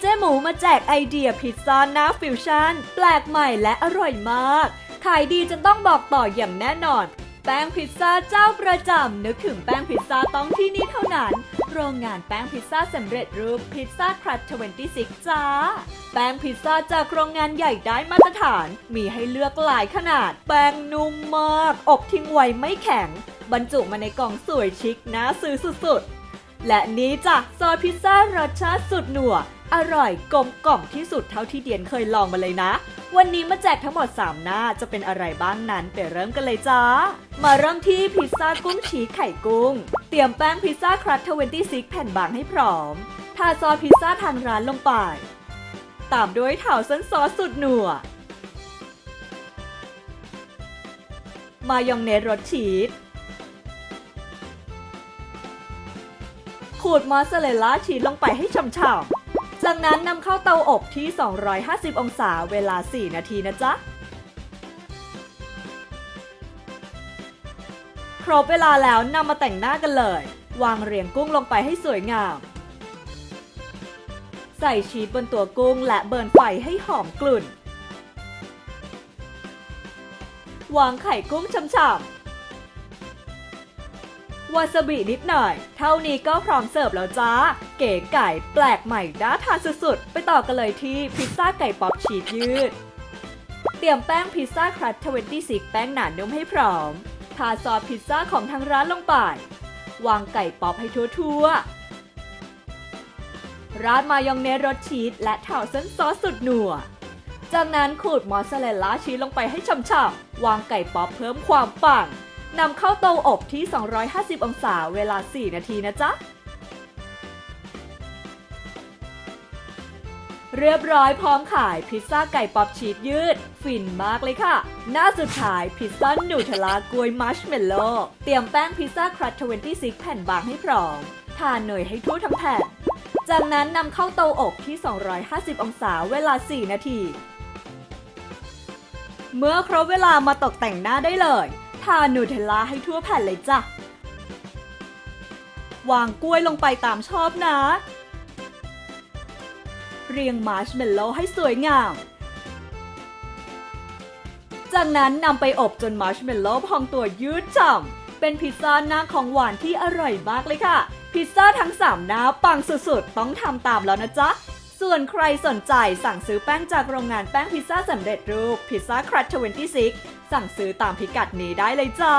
เจ๊หมูมาแจกไอเดียพิซซ่าหน้าฟิวชั่น แปลกใหม่และอร่อยมาก ขายดีจนต้องบอกต่ออย่างแน่นอน แป้งพิซซ่าเจ้าประจำนึกถึงแป้งพิซซ่าต้องที่นี่เท่านั้น โรงงานแป้งพิซซ่าสำเร็จรูปพิซซ่าครัต26 จ้า แป้งพิซซ่าจากโรงงานใหญ่ได้มาตรฐาน มีให้เลือกหลายขนาด แป้งนุ่มมาก อบทิ้งไว้ไม่แข็ง บรรจุมาในกล่องสวยชิคน่าซื้อสุดๆและนี้จ้ะซอสพิซซ่ารสชาติสุดหนัว อร่อยกลมกล่อมที่สุดเท่าที่เดียนเคยลองมาเลยนะ วันนี้มาแจกทั้งหมด 3 หน้าจะเป็นอะไรบ้างนั้นไปเริ่มกันเลยจ้า มาเริ่มที่พิซซ่ากุ้งชีไข่กุ้ง เตรียมแป้งพิซซ่าครัต26 แผ่นบางให้พร้อม ทาซอสพิซซ่าทางร้านลงไป ตามด้วยเถาเส้นซอสสุดหนัว มายองเนสรสชีสขูดมอสซาเรลล่าชีสลงไปให้ฉ่ำๆ จากนั้นนำเข้าเตาอบที่ 250 องศาเวลา 4 นาทีนะจ๊ะ ครบเวลาแล้วนำมาแต่งหน้ากันเลย วางเรียงกุ้งลงไปให้สวยงาม ใส่ชีสบนตัวกุ้งและเบิร์นไฟให้หอมกลุ่น วางไข่กุ้งช่ำๆ วาซาบินิดหน่อย เท่านี้ก็พร้อมเสิร์ฟแล้วจ้า เก๋ไก่แปลกใหม่น่าทานสุดๆ ไปต่อกันเลยที่พิซซ่าไก่ป๊อปชีสยืด เตรียมแป้งพิซซ่าครัต26แป้งหนานุ่มให้พร้อม ทาซอสพิซซ่าของทางร้านลงไป วางไก่ป๊อปให้ทั่วๆ ราดมายองเนสรสชีสและเถาเส้นซอสสุดหนัวจากนั้นขูดมอสซาเรลล่าชีสลงไปให้ฉ่ำๆ วางไก่ป๊อปเพิ่มความปัง นำเข้าเตาอบที่ 250 องศาเวลา 4 นาทีนะจ๊ะ เรียบร้อยพร้อมขายพิซซ่าไก่ป๊อปชีสยืด ฟินมากเลยค่ะ หน้าสุดท้ายพิซซ่านูเทลลากล้วยมัชเมลโล่เตรียมแป้งพิซซ่าครัต26 แผ่นบางให้พร้อม ทานเนยให้ทั่วทั้งแผ่น จากนั้นนำเข้าเตาอบที่ 250 องศาเวลา 4 นาที เมื่อครบเวลามาตกแต่งหน้าได้เลย ทานูเทลล่าให้ทั่วแผ่นเลยจ้ะ วางกล้วยลงไปตามชอบนะ เรียงมาร์ชเมลโล่ให้สวยงาม จากนั้นนำไปอบจนมาร์ชเมลโล่พองตัวยืดฉ่ำเป็นพิซซ่าหน้าของหวานที่อร่อยมากเลยค่ะ พิซซ่าทั้ง 3 หน้าปังสุดๆ ต้องทำตามแล้วนะจ๊ะ ส่วนใครสนใจสั่งซื้อแป้งจากโรงงานแป้งพิซซ่าสำเร็จรูปพิซซ่าครัต26 สั่งซื้อตามพิกัดนี้ได้เลยจ้า